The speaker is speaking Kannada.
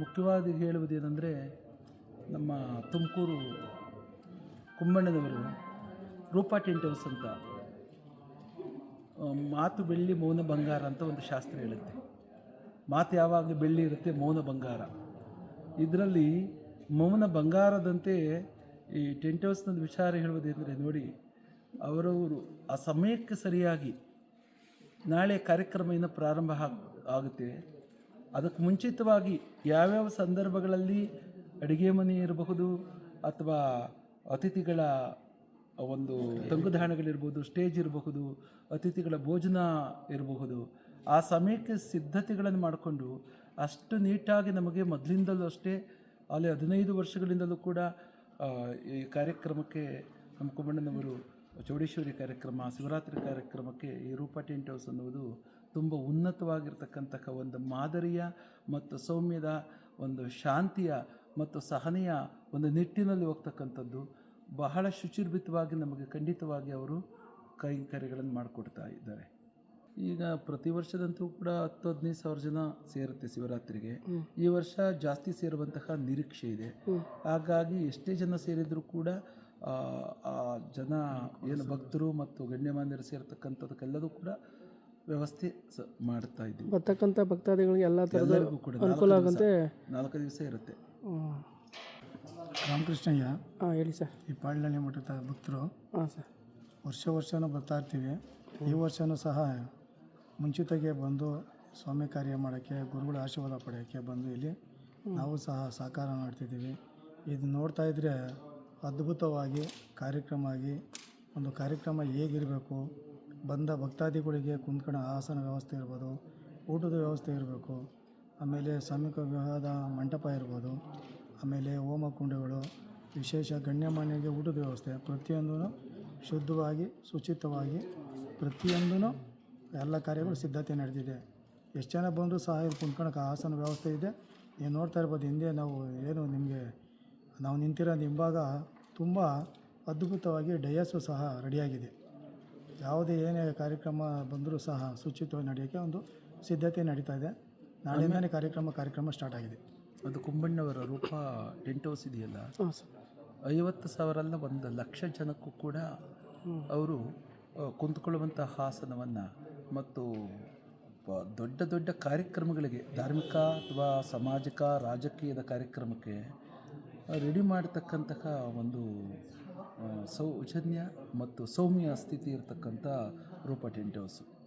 ಮುಖ್ಯವಾಗಿ ಹೇಳುವುದೇನೆಂದರೆ ನಮ್ಮ ತುಮಕೂರು ಕುಂಬಣ್ಣದವರು ರೂಪಾ ಟೆಂಟ್ ಅಂತ ಮಾತು ಬೆಳ್ಳಿ ಮೌನ ಬಂಗಾರ ಅಂತ ಒಂದು ಶಾಸ್ತ್ರ ಹೇಳುತ್ತೆ. ಮಾತು ಯಾವಾಗಲೂ ಬೆಳ್ಳಿ ಇರುತ್ತೆ, ಮೌನ ಬಂಗಾರ. ಇದರಲ್ಲಿ ಮೌನ ಬಂಗಾರದಂತೆ ಈ ಟೆಂಟ್ ಹೌಸ್ನದ್ದು ವಿಚಾರ ಹೇಳುವುದೇನೆಂದರೆ ನೋಡಿ ಅವರವರು ಆ ಸಮಯಕ್ಕೆ ಸರಿಯಾಗಿ ನಾಳೆ ಕಾರ್ಯಕ್ರಮ ಇನ್ನು ಪ್ರಾರಂಭ ಆಗುತ್ತೆ. ಅದಕ್ಕೆ ಮುಂಚಿತವಾಗಿ ಯಾವ್ಯಾವ ಸಂದರ್ಭಗಳಲ್ಲಿ ಅಡುಗೆ ಮನೆ ಇರಬಹುದು ಅಥವಾ ಅತಿಥಿಗಳ ಒಂದು ತಂಗುದಾಣಗಳಿರ್ಬೋದು ಸ್ಟೇಜ್ ಇರಬಹುದು, ಅತಿಥಿಗಳ ಭೋಜನ ಇರಬಹುದು, ಆ ಸಮಯಕ್ಕೆ ಸಿದ್ಧತೆಗಳನ್ನು ಮಾಡಿಕೊಂಡು ಅಷ್ಟು ನೀಟಾಗಿ ನಮಗೆ ಮೊದಲಿಂದಲೂ ಅಷ್ಟೇ, ಅಲ್ಲಿ ಹದಿನೈದು ವರ್ಷಗಳಿಂದಲೂ ಕೂಡ ಈ ಕಾರ್ಯಕ್ರಮಕ್ಕೆ ನಮ್ಮ ಕುಮ್ಮಣ್ಣನವರು ಚೌಡೇಶ್ವರಿ ಕಾರ್ಯಕ್ರಮ, ಶಿವರಾತ್ರಿ ಕಾರ್ಯಕ್ರಮಕ್ಕೆ ಈ ರೂಪಾ ಟೆಂಟ್ ಹೌಸ್ ಅನ್ನುವುದು ತುಂಬ ಉನ್ನತವಾಗಿರ್ತಕ್ಕಂತಹ ಒಂದು ಮಾದರಿಯ ಮತ್ತು ಸೌಮ್ಯದ ಒಂದು ಶಾಂತಿಯ ಮತ್ತು ಸಹನೆಯ ಒಂದು ನಿಟ್ಟಿನಲ್ಲಿ ಹೋಗ್ತಕ್ಕಂಥದ್ದು ಬಹಳ ಶುಚಿರ್ಭಿತವಾಗಿ ನಮಗೆ ಖಂಡಿತವಾಗಿ ಅವರು ಕೈಂಕರ್ಯಗಳನ್ನು ಮಾಡಿಕೊಡ್ತಾ ಇದ್ದಾರೆ. ಈಗ ಪ್ರತಿ ವರ್ಷದಂತೂ ಕೂಡ ಹತ್ತು ಹದಿನೈದು ಸಾವಿರ ಜನ ಸೇರುತ್ತೆ ಶಿವರಾತ್ರಿಗೆ. ಈ ವರ್ಷ ಜಾಸ್ತಿ ಸೇರುವಂತಹ ನಿರೀಕ್ಷೆ ಇದೆ. ಹಾಗಾಗಿ ಎಷ್ಟೇ ಜನ ಸೇರಿದರೂ ಕೂಡ ಆ, ಜನ ಏನು ಭಕ್ತರು ಮತ್ತು ಗಣ್ಯಮಾನ್ಯರು ಸೇರ್ತಕ್ಕಂಥದಕ್ಕೆಲ್ಲದೂ ಕೂಡ ವ್ಯವಸ್ಥೆ ಸ ಮಾಡ್ತಾ ಇದ್ದೀವಿ. ಬರ್ತಕ್ಕಂಥ ಭಕ್ತಾದಿಗಳಿಗೆ ಎಲ್ಲ ಥರದ ಎಲ್ಲರಿಗೂ ಕೂಡ ಅನುಕೂಲ ಆಗುತ್ತೆ ಆಗಂತೆ? ನಾಲ್ಕು ದಿವಸ ಇರುತ್ತೆ. ರಾಮಕೃಷ್ಣಯ್ಯ ಹಾಂ ಹೇಳಿ ಸರ್. ಈ ಪಾಳ್ಯಳ್ಳಿ ಮಠದ ಭಕ್ತರು ಹಾಂ ಸರ್. ವರ್ಷ ವರ್ಷವೂ ಬರ್ತಾ ಇರ್ತೀವಿ. ಈ ವರ್ಷವೂ ಸಹ ಮುಂಚಿತಾಗೆ ಬಂದು ಸ್ವಾಮಿ ಕಾರ್ಯ ಮಾಡೋಕ್ಕೆ ಗುರುಗಳ ಆಶೀರ್ವಾದ ಪಡೆಯೋಕ್ಕೆ ಬಂದು ಇಲ್ಲಿ ನಾವು ಸಹ ಸಹಕಾರ ಮಾಡ್ತಿದ್ದೀವಿ. ಇದು ನೋಡ್ತಾ ಇದ್ದರೆ ಅದ್ಭುತವಾಗಿ ಕಾರ್ಯಕ್ರಮ ಆಗಿ ಒಂದು ಕಾರ್ಯಕ್ರಮ ಹೇಗಿರಬೇಕು ಬಂದ ಭಕ್ತಾದಿಗಳಿಗೆ ಕುಂತ್ಕಣ ಆಸನ ವ್ಯವಸ್ಥೆ ಇರ್ಬೋದು, ಊಟದ ವ್ಯವಸ್ಥೆ ಇರಬೇಕು, ಆಮೇಲೆ ಸಮೀಪ ವಿವಾಹದ ಮಂಟಪ ಇರ್ಬೋದು, ಆಮೇಲೆ ಹೋಮ ಕುಂಡಗಳು, ವಿಶೇಷ ಗಣ್ಯಮಾನ್ಯರಿಗೆ ಊಟದ ವ್ಯವಸ್ಥೆ, ಪ್ರತಿಯೊಂದೂ ಶುದ್ಧವಾಗಿ, ಶುಚಿತ್ವವಾಗಿ ಪ್ರತಿಯೊಂದೂ ಎಲ್ಲ ಕಾರ್ಯಗಳು ಸಿದ್ಧತೆ ನಡೆದಿದೆ. ಎಷ್ಟು ಜನ ಬಂದರೂ ಸಹ ಇಲ್ಲಿ ಕುಂತ್ಕೊಳಕ್ಕೆ ಆಸನ ವ್ಯವಸ್ಥೆ ಇದೆ. ನೀವು ನೋಡ್ತಾ ಇರ್ಬೋದು, ಹಿಂದೆ ನಾವು ಏನು ನಿಮಗೆ, ನಾವು ನಿಂತಿರೋ ಹಿಂಭಾಗ ತುಂಬ ಅದ್ಭುತವಾಗಿ ಡಯಸ್ಸು ಸಹ ರೆಡಿಯಾಗಿದೆ. ಯಾವುದೇ ಏನೇ ಕಾರ್ಯಕ್ರಮ ಬಂದರೂ ಸಹ ಶುಚಿತ್ವವಾಗಿ ನಡೆಯೋಕ್ಕೆ ಒಂದು ಸಿದ್ಧತೆ ನಡೀತಾ ಇದೆ. ನಾಳೆಯಿಂದನೇ ಕಾರ್ಯಕ್ರಮ ಕಾರ್ಯಕ್ರಮ ಸ್ಟಾರ್ಟ್ ಆಗಿದೆ. ಅದು ಕುಂಬಣ್ಣವರ ರೂಪ ಟೆಂಟ್ ಹೌಸ್ ಇದೆಯಲ್ಲ? ಐವತ್ತು ಸಾವಿರ ಅಲ್ಲ ಒಂದು ಲಕ್ಷ ಜನಕ್ಕೂ ಕೂಡ ಅವರು ಕುಂತ್ಕೊಳ್ಳುವಂಥ ಹಾಸನವನ್ನು ಮತ್ತು ದೊಡ್ಡ ದೊಡ್ಡ ಕಾರ್ಯಕ್ರಮಗಳಿಗೆ ಧಾರ್ಮಿಕ ಅಥವಾ ಸಾಮಾಜಿಕ ರಾಜಕೀಯದ ಕಾರ್ಯಕ್ರಮಕ್ಕೆ ರೆಡಿ ಮಾಡತಕ್ಕಂತಹ ಒಂದು ಸೌಜನ್ಯ ಮತ್ತು ಸೌಮ್ಯ ಸ್ಥಿತಿ ಇರತಕ್ಕಂಥ ರೂಪ ಟೆಂಟ್ ಹೌಸು.